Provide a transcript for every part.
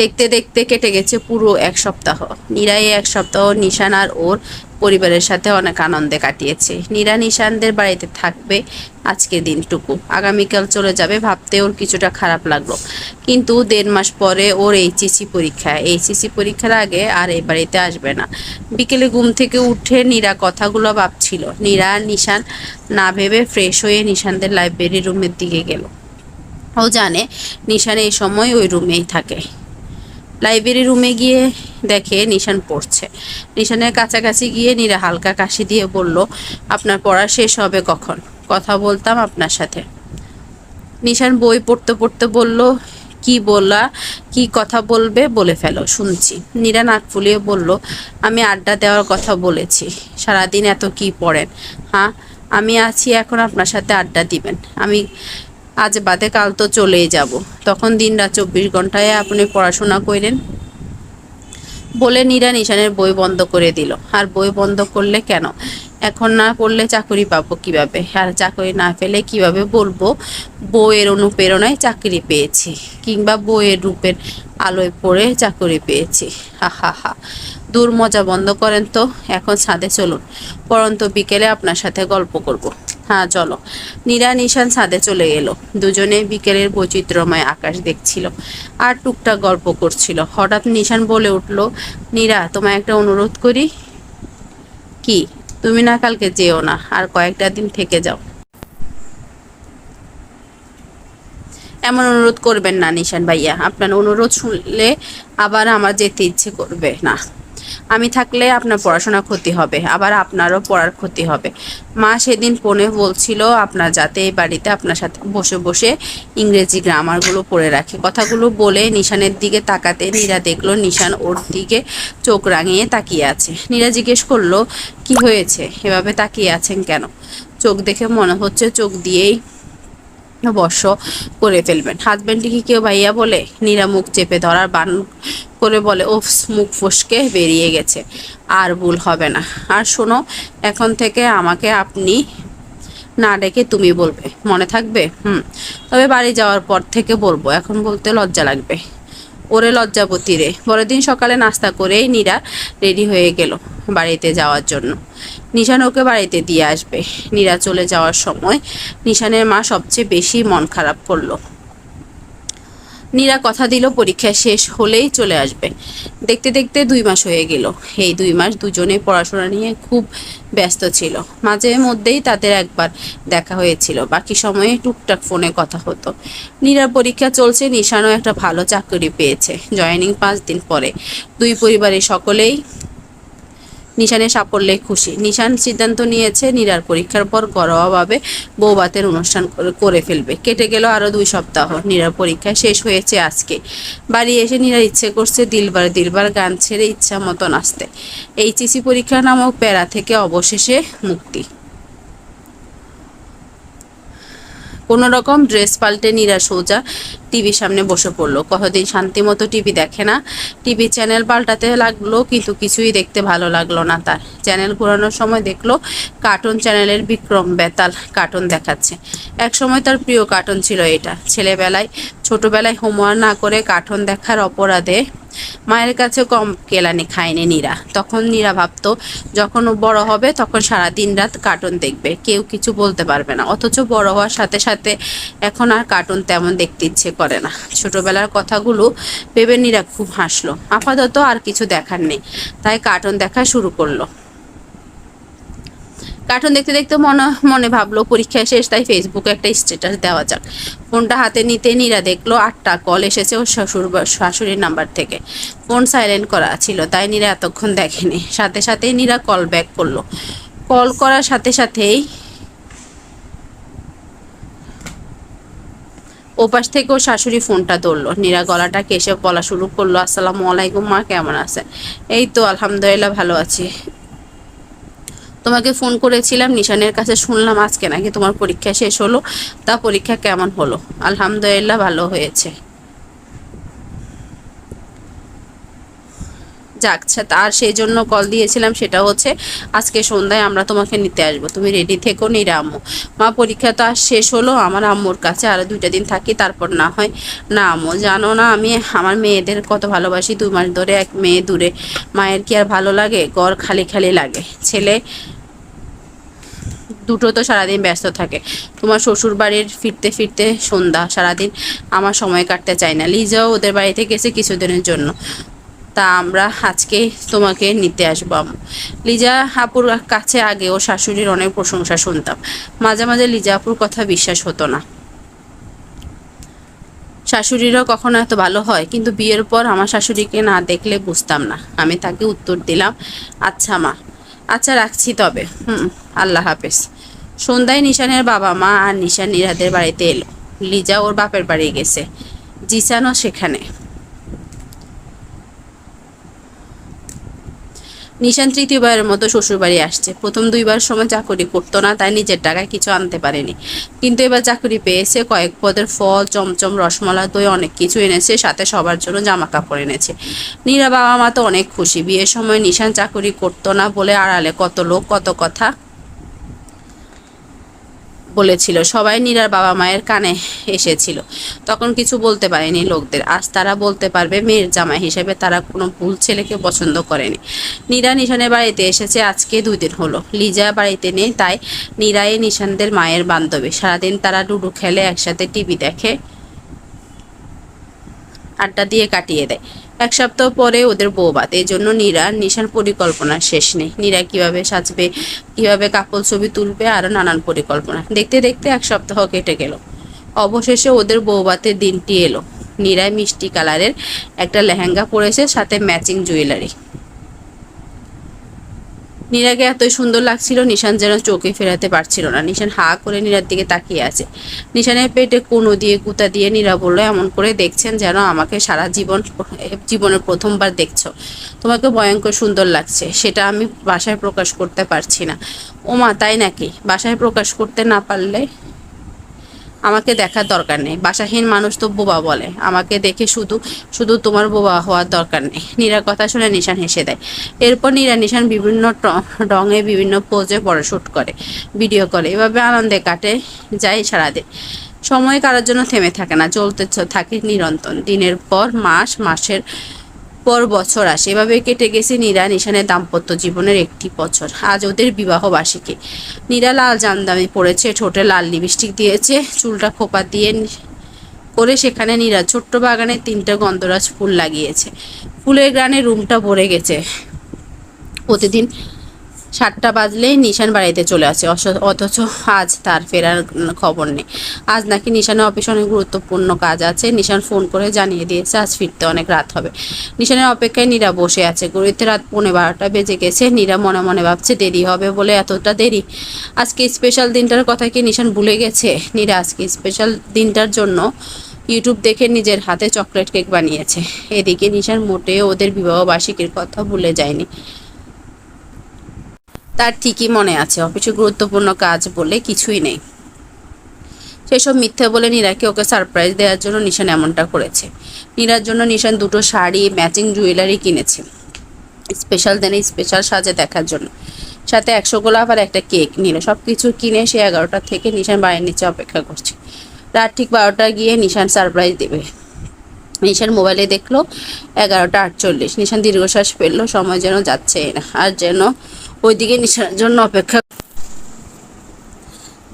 দেখতে দেখতে কেটে গেছে পুরো এক সপ্তাহ। নীরা এই এক সপ্তাহ নিশান আর ওর পরিবারের সাথে অনেক আনন্দে কাটিয়েছে। নীরা নিশানদের বাড়িতে থাকবে আজকের দিনটুকু। আগামীকাল চলে যাবে ভাবতে ওর কিছুটা খারাপ লাগল। কিন্তু দেড় মাস পরে ওর এইচএসসি পরীক্ষা। এইচএসি পরীক্ষার আগে আর এই বাড়িতে আসবে না। বিকেলে ঘুম থেকে উঠে নীরা কথাগুলো ভাবছিল। নীরা নিশান না ভেবে ফ্রেশ হয়ে নিশানদের লাইব্রেরি রুমের দিকে গেল। ও জানে নিশান এই সময় ওই রুমেই থাকে। লাইব্রেরি রুমে গিয়ে দেখে নিশান পড়ছে। নিশানের কাছাকাছি গিয়ে নীরা হালকা কাশি দিয়ে বলল, আপনার পড়া শেষ হবে কখন? কথা বলতাম আপনার সাথে। নিশান বই পড়তে পড়তে বলল, কি বলা, কি কথা বলবে বলে ফেলো, শুনছি। নীরা নাক ফুলিয়ে বলল, আমি আড্ডা দেওয়ার কথা বলেছি। সারাদিন এত কি পড়েন? হ্যাঁ আমি আছি এখন আপনার সাথে আড্ডা দিবেন। আমি আজ বাদে কাল তো চলেই যাব। তখন দিন রাত চব্বিশ ঘন্টায় আপনি পড়াশোনা করেন বলে নীরা নিশানের বই বন্ধ করে দিল। আর বই বন্ধ করলে কেন? এখন না পড়লে চাকরি পাবো কীভাবে? আর চাকরি না পেলে কীভাবে বলব? বইয়ের অনুপ্রেরণায় চাকরি পেয়েছি, কিংবা বইয়ের রূপের আলোয় পড়ে চাকরি পেয়েছি। হা হা হা। দূর মজা বন্ধ করেন তো? এখন ছাদে চলুন। পরন্ত বিকেলে আপনার সাথে গল্প করব। হ্যাঁ চলো। নীরা নিশান ছাদে চলে এলো। দুজনে বিকেলের বৈচিত্র্যময় আকাশ দেখছিল আর টুকটাক গল্প করছিল। হঠাৎ নিশান বলে উঠল, নীরা, তোমায় একটা অনুরোধ করি। কি? তুমি না কালকে যেও না, আর কয়েকটা দিন থেকে যাও। এমন অনুরোধ করবেন না নিশান ভাইয়া। আপনার অনুরোধ শুনলে আবার আমার যেতে ইচ্ছে করবে না। আমি থাকলে আপনার পড়াশোনা ক্ষতি হবে, আবার আপনারও পড়ার ক্ষতি হবে। মা সেদিন ফোনে বলছিল, আপনার যাতে এই বাড়িতে আপনার সাথে বসে বসে ইংরেজি গ্রামারগুলো পড়ে রাখে। কথাগুলো বলে নিশানের দিকে তাকাতে নীরা দেখল নিশান ওর দিকে চোখ রাঙিয়ে তাকিয়ে আছে। নীরা জিজ্ঞেস করল, কি হয়েছে? এভাবে তাকিয়ে আছেন কেন? চোখ দেখে মনে হচ্ছে চোখ দিয়েই বর্ষ করে ফেলবেন। হাজব্যান্ডটি কি কেউ ভাইয়া বলে নিরা মুখ চেপে ধরার বান করে বলে ও মুখ ফসকে বেরিয়ে গেছে, আর ভুল হবে না। আর শোনো, এখন থেকে আমাকে আপনি না ডেকে তুমি বলবে। মনে থাকবে? হুম। তবে বাড়ি যাওয়ার পর থেকে বলব। এখন বলতে লজ্জা লাগবে। ওরে লজ্জাবতী রে পরের দিন সকালে নাস্তা করেই নীরা রেডি হয়ে গেল বাড়িতে যাওয়ার জন্য। নিশান ওকে বাড়িতে দিয়ে আসবে। নীরা চলে যাওয়ার সময় নিশানের মা সবচেয়ে বেশি মন খারাপ করল। নীরা কথা দিল, পরীক্ষা শেষ হলেই চলে আসবে। দেখতে দেখতে দুই মাস হয়ে গেল। এই দুই মাস দুজনে পড়াশোনা নিয়ে খুব ব্যস্ত ছিল। মাঝে মধ্যেই তাদের একবার দেখা হয়েছিল। বাকি সময়ে টুকটাক ফোনে কথা হতো। নীরার পরীক্ষা চলছে, নিশানও একটা ভালো চাকরি পেয়েছে। জয়েনিং পাঁচ দিন পরে। দুই পরিবারের সকলেই নিশানের সাফল্যে খুশি। নিশান সিদ্ধান্ত নিয়েছে নিরার পরীক্ষার পর ঘরোয়াভাবে বৌবাতের অনুষ্ঠান করে- ফেলবে। কেটে গেল আরও দুই সপ্তাহ। নিরার পরীক্ষা শেষ হয়েছে আজকে। বাড়ি এসে নীরার ইচ্ছে করছে দিলবার দিলবার গান ছেড়ে ইচ্ছা মতো নাচতে এইচএসি পরীক্ষা নামক প্যারা থেকে অবশেষে মুক্তি। কোনো রকম ড্রেস পাল্টে নীরা সোজা টিভির সামনে বসে পড়ল। কতদিন শান্তি মতো টিভি দেখে না। টিভি চ্যানেল পাল্টাতে লাগল, কিন্তু কিছুই দেখতে ভালো লাগল না তার। চ্যানেল ঘোরানোর সময় দেখল কার্টুন চ্যানেলের বিক্রম বেতাল কার্টুন দেখাচ্ছে। এক সময় তার প্রিয় কার্টুন ছিল এটা। ছেলেবেলায়, ছোটবেলায় হোমওয়ার্ক না করে কার্টুন দেখার অপরাধে মায়ের কাছে কম কেলানি খায়নি নীরা। তখন নীরা ভাবতো, যখন ও বড় হবে, তখন সারা দিন রাত কার্টুন দেখবে। কেউ কিছু বলতে পারবে না। অথচ বড় হওয়ার সাথে সাথে এখন আর কার্টুন তেমন দেখতে ইচ্ছে করে না। ছোটবেলার কথাগুলো ভেবে নীরা খুব হাসলো। আপাতত আর কিছু দেখার নেই। তাই কার্টুন দেখা শুরু করল। কার্টুন দেখতে দেখতে মনে মনে ভাবলো, পরীক্ষা শেষ, তাই ফেসবুকে একটা স্ট্যাটাস দেওয়া যাক। ফোনটা হাতে নিতে নীরা দেখল, আটটা কল এসেছে ওর শ্বশুর, শাশুড়ির নাম্বার থেকে। ফোন সাইলেন্ট করা ছিল, তাই নীরা এতক্ষণ দেখেনি। সাথে সাথেই নীরা কল ব্যাক করল। কল করার সাথে সাথেই ওপাশ থেকে ওর শাশুড়ি ফোনটা ধরলো। নীরা গলাটা কেসে বলা শুরু করল, আসসালামু আলাইকুম মা, কেমন আছেন? এই তো, আলহামদুলিল্লাহ, ভালো আছি। তোমাকে ফোন করেছিলাম, নিশানের কাছে শুনলাম আজকে নাকি তোমার পরীক্ষা শেষ হলো, তা পরীক্ষা কেমন হলো? আলহামদুলিল্লাহ ভালো হয়েছে। যাক আর সেই জন্য কল দিয়েছিলাম, সেটা হচ্ছে আজকে সন্ধ্যায় আমরা তোমাকে নিতে আসব। তুমি রেডি থেকো নিরা আম্মু মা, পরীক্ষা তো আর শেষ হলো, আমার আম্মুর কাছে আরও দুইটা দিন থাকি, তারপর না হয় না আম্মু। জানো না, আমি আমার মেয়েদের কত ভালোবাসি দু মাস ধরে এক মেয়ে দূরে। মায়ের কি আর ভালো লাগে? গড় খালি খালি লাগে। ছেলে দুটো তো সারাদিন ব্যস্ত থাকে। তোমার শ্বশুর বাড়ির ফিরতে ফিরতে সন্ধ্যা সারাদিন আমার সময় কাটতে চায় না। লিজাও ওদের বাড়িতে গেছে কিছুদিনের জন্য। তা আমরা আজকে তোমাকে নিতে আসব। লিজা আপুর কাছে আগে ও শাশুড়ির অনেক প্রশংসা শুনতাম। মাঝে মাঝে লিজা আপুর কথা বিশ্বাস হতো না। শাশুড়িরও কখনো এত ভালো হয়, কিন্তু বিয়ের পর আমার শাশুড়িকে না দেখলে বুঝতাম না। আমি তাকে উত্তর দিলাম আচ্ছা মা আচ্ছা রাখছি তবে। হুম, আল্লাহ হাফেজ। সন্ধ্যায় নিশানের বাবা মা আর নিশান নিরাদের বাড়িতে এলো। লিজা ওর বাপের বাড়ি গেছে। জিসানও সেখানে। নিশান তৃতীয়বারের মতো শ্বশুরবাড়ি আসছে। প্রথম দুইবার সময় চাকরি করতো না, তাই নিজের টাকায় কিছু আনতে পারেনি। কিন্তু এবার চাকরি পেয়েছে, কয়েক পদের ফল, চমচম রসমলা দই, অনেক কিছু এনেছে, সাথে সবার জন্য জামা কাপড় এনেছে। নীরা বাবা মা তো অনেক খুশি। বিয়ের সময় নিশান চাকরি করতো না বলে আড়ালে কত লোক, কত কথা। বলেছিল, সবাই নীরার বাবা মায়ের কানে এসেছিল। তখন কিছু বলতে পারেনি লোকদের। আজ তারা বলতে পারবে, মেয়ের জামাই হিসেবে তারা কোনো ভুল ছেলেকে পছন্দ করেনি। নীরা নিশানের বাড়িতে এসেছে, আজকে দুই দিন হলো। লিজা বাড়িতে নেই, তাই নীরাই নিশানদের মায়ের বান্ধবী। সারাদিন তারা লুডো খেলে, একসাথে টিভি দেখে, আড্ডা দিয়ে কাটিয়ে দেয়। এক সপ্তাহ পরে ওদের বৌবাত এই জন্য নীরা, নিশার পরিকল্পনা শেষ নেই। নীরা কীভাবে সাজবে, কীভাবে কাপল ছবি তুলবে আরও নানান পরিকল্পনা। দেখতে দেখতে এক সপ্তাহ কেটে গেল। অবশেষে ওদের বৌবাতের দিনটি এলো। নীরায় মিষ্টি কালারের একটা লেহেঙ্গা পরেছে, সাথে ম্যাচিং জুয়েলারি। নীরাকে এতই সুন্দর লাগছিল, নিশান যেন চোখে ফেরাতে পারছিল না। নিশান হা করে নীরার দিকে তাকিয়ে আছে। নিশানের পেটে কোনো দিয়ে কুতা দিয়ে নীরা বলল, এমন করে দেখছেন যেন আমাকে সারা জীবন, জীবনের প্রথমবার দেখছ। তোমাকে ভয়ঙ্কর সুন্দর লাগছে। সেটা আমি বাসায় প্রকাশ করতে পারছি না। ও মা তাই নাকি? বাসায় প্রকাশ করতে না পারলে আমাকে দেখার দরকার নেই। বাসাহীন মানুষ তো বোবা বলে। আমাকে দেখে শুধু শুধু তোমার বোবা হওয়ার দরকার নেই। নীরার কথা শুনে নিশান হেসে দেয়। এরপর নীরা নিশান বিভিন্ন রঙে বিভিন্ন পোজে পড়াশুট করে ভিডিও করে। এভাবে আনন্দে কাটে, যায় সারাদিন। সময় কারোর জন্য থেমে থাকে না, চলতে থাকে নিরন্তর। দিনের পর মাস, মাসের পর বছর আসে। এভাবে কেটে গেছে নীরা নিশানের দাম্পত্য জীবনের একটি বছর। আজ ওদের বিবাহ বার্ষিকী নীরা লাল জামদামি পড়েছে ঠোঁটে লাল লিপস্টিক দিয়েছে, চুলটা খোপা দিয়ে করে সেখানে নীরা ছোট্ট বাগানে তিনটা গন্ধরাজ ফুল লাগিয়েছে। ফুলের গ্রানে রুমটা ভরে গেছে। প্রতিদিন সাতটা বাজলেই নিশান বাড়িতে চলে আসে অথচ আজ তার ফেরার খবর নেই। আজ নাকি নিশানের অফিসে অনেক গুরুত্বপূর্ণ কাজ আছে। নিশান ফোন করে জানিয়ে দিয়েছে, আজ ফিরতে অনেক রাত হবে। নিশানের অপেক্ষায় নীরা বসে আছে। গড়িতে রাত পৌনে বারোটা বেজে গেছে। নীরা মনে মনে ভাবছে, দেরি হবে বলে এতটা দেরি? আজকে স্পেশাল দিনটার কথা কি নিশান ভুলে গেছে? নীরা আজকে স্পেশাল দিনটার জন্য ইউটিউব দেখে নিজের হাতে চকলেট কেক বানিয়েছে। এদিকে নিশান মোটেও ওদের বিবাহ বার্ষিকীর কথা ভুলে যায়নি। তার ঠিকই মনে আছে। অফিসে গুরুত্বপূর্ণ কাজ বলে কিছুই নেই। সেসব মিথ্যে বলে নীরাকে ওকে সারপ্রাইজ দেওয়ার জন্য নিশান এমনটা করেছে। নীরার জন্য নিশান দুটো শাড়ি, ম্যাচিং জুয়েলারি কিনেছে। স্পেশাল দিনে স্পেশাল সাজে দেখার জন্য। সাথে একশো গোলাপ আর একটা কেক নিল। সব কিছু কিনে সে এগারোটা থেকে নিশান বাড়ির নিচে অপেক্ষা করছে। রাত ঠিক বারোটা গিয়ে নিশান সারপ্রাইজ দেবে। নিশান মোবাইলে দেখল, এগারোটা আটচল্লিশ। নিশান দীর্ঘশ্বাস ফেলল, সময় যেন যাচ্ছে না। আর যেন ওইদিকে নিশার জন্য অপেক্ষা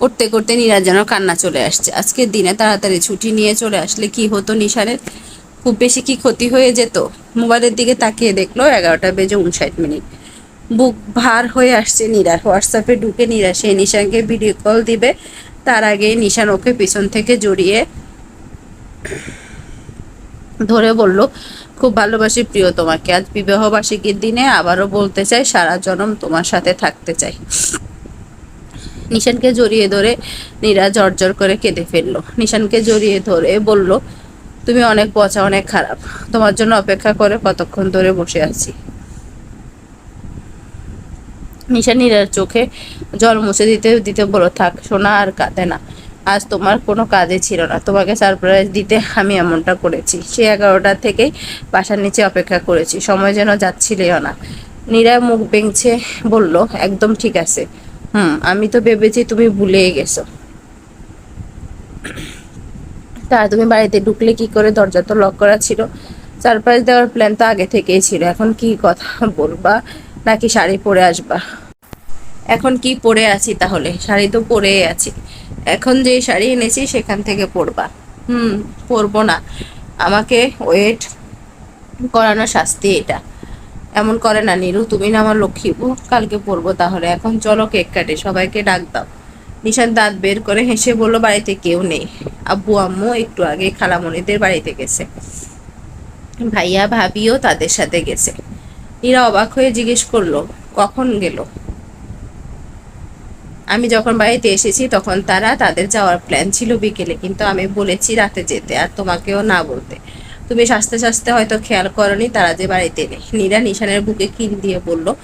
করতে করতে নীরার যেন কান্না চলে আসছে। আজকের দিনে তাড়াতাড়ি ছুটি নিয়ে চলে আসলে কি হতো নিশারের? খুব বেশি কি ক্ষতি হয়ে যেত? মোবাইলের দিকে তাকিয়ে দেখল এগারোটা বেজে উনষাট মিনিট। বুক ভার হয়ে আসছে নীরার। হোয়াটসঅ্যাপে ঢুকে নীরা সে নিশানকে ভিডিও কল দিবে। তার আগে নিশান ওকে পিছন থেকে জড়িয়ে ধরে বলল খুব ভালোবাসি প্রিয় তোমাকে। আজ বিবাহ বার্ষিকীর দিনে আবারও বলতে চাই, সারা জনম তোমার সাথে থাকতে চাই। নিশানকে জড়িয়ে ধরে নীরা জর্জর করে কেঁদে ফেলল। নিশানকে জড়িয়ে ধরে বলল, তুমি অনেক পচা, অনেক খারাপ। তোমার জন্য অপেক্ষা করে কতক্ষণ ধরে বসে আছি? নিশান নীরার চোখে জল মুছে দিতে দিতে বলো থাক, সোনা আর কাঁদে না। আজ তোমার কোনো কাজে ছিল না। তোমাকে সারপ্রাইজ দিতে আমি এমনটা করেছি। সে এগারোটা থেকেই বাসার নিচে অপেক্ষা করেছি। সময় যেন যাচ্ছিলও না। নীরা মুখ বেংছে বলল, একদম ঠিক আছে। হুম, আমি তো ভেবেছি তুমি ভুলেই গেছো। তা তুমি বাড়িতে ঢুকলে কি করে দরজা তো লক করা ছিল? সারপ্রাইজ দেওয়ার প্ল্যান তো আগে থেকেই ছিল। এখন কি কথা বলবা? নাকি শাড়ি পরে আসবা? এখন কি পরে আছি তাহলে? শাড়ি তো পরেই আছি। এখন যে শাড়ি এনেছি সেখান থেকে পরবা। হুম, পরবো না। আমাকে ওয়েট করানো শাস্তি এটা। এমন করে না, নিরু, তুমি না আমার লক্ষ্মী কালকে পরবো তাহলে। এখন চলো কেক কাটে, সবাইকে ডাক দাও। নিশান দাঁত বের করে হেসে বলল, বাড়িতে কেউ নেই। আব্বু, আম্মু একটু আগে খালামণিদের বাড়িতে গেছে। ভাইয়া, ভাবিও তাদের সাথে গেছে। নীরা অবাক হয়ে জিজ্ঞেস করল, কখন গেল? আমি যখন বাড়িতে এসেছি, তখন তারা তাদের যাওয়ার প্ল্যান ছিল বিকেলে। কিন্তু আমি বলেছি রাতে যেতে আর তোমাকেও না বলতে। তুমি সাজতে সাজতে হয়তো খেয়াল করনি, তারা যে বাড়িতে নেই। নীরা নিশানের বুকে কিন দিয়ে বলল,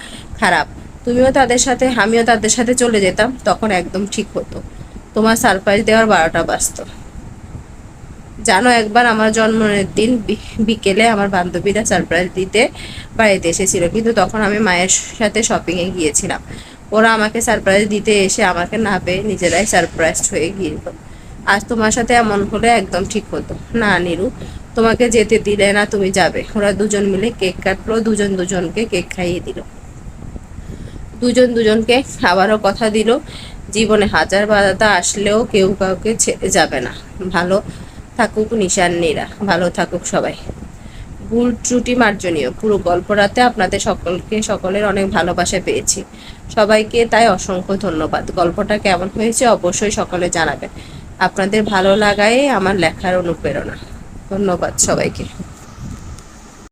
খারাপ। তুমিও তাদের সাথে, আমিও তাদের সাথে চলে যেতাম, তখন একদম ঠিক হতো। তোমার সারপ্রাইজ দেওয়ার বারোটা বাজতো। জানো, একবার আমার জন্মদিনের দিন বিকেলে আমার বান্ধবীরা সারপ্রাইজ দিতে বাড়িতে এসেছিল। কিন্তু তখন আমি মায়ের সাথে শপিংয়ে গিয়েছিলাম। ওরা আমাকে সারপ্রাইজ দিতে এসে আমাকে না পেয়ে নিজেরাই সারপ্রাইজ হয়ে গিয়েছিল। আজ তোমার সাথে এমন হলে একদম ঠিক হতো। না, নিরু, তোমাকে যেতে দিলে না, তুমি যাবে। ওরা দুজন মিলে কেক কাটলো, দুজন দুজনকে কেক খাইয়ে দিল। দুজন দুজনকে আবারও কথা দিল, জীবনে হাজার বাধা আসলেও কেউ কাউকে ছেড়ে যাবে না। ভালো থাকুক নিশান নীরা, ভালো থাকুক সবাই। ভুল ত্রুটি মার্জনীয়। পুরো গল্পটাতে আপনাদের সকলকে, সকলের অনেক ভালোবাসা পেয়েছি। সবাইকে তাই অসংখ্য ধন্যবাদ। গল্পটা কেমন হয়েছে অবশ্যই সকলে জানাবেন। আপনাদের ভালো লাগায় আমার লেখার অনুপ্রেরণা। ধন্যবাদ সবাইকে।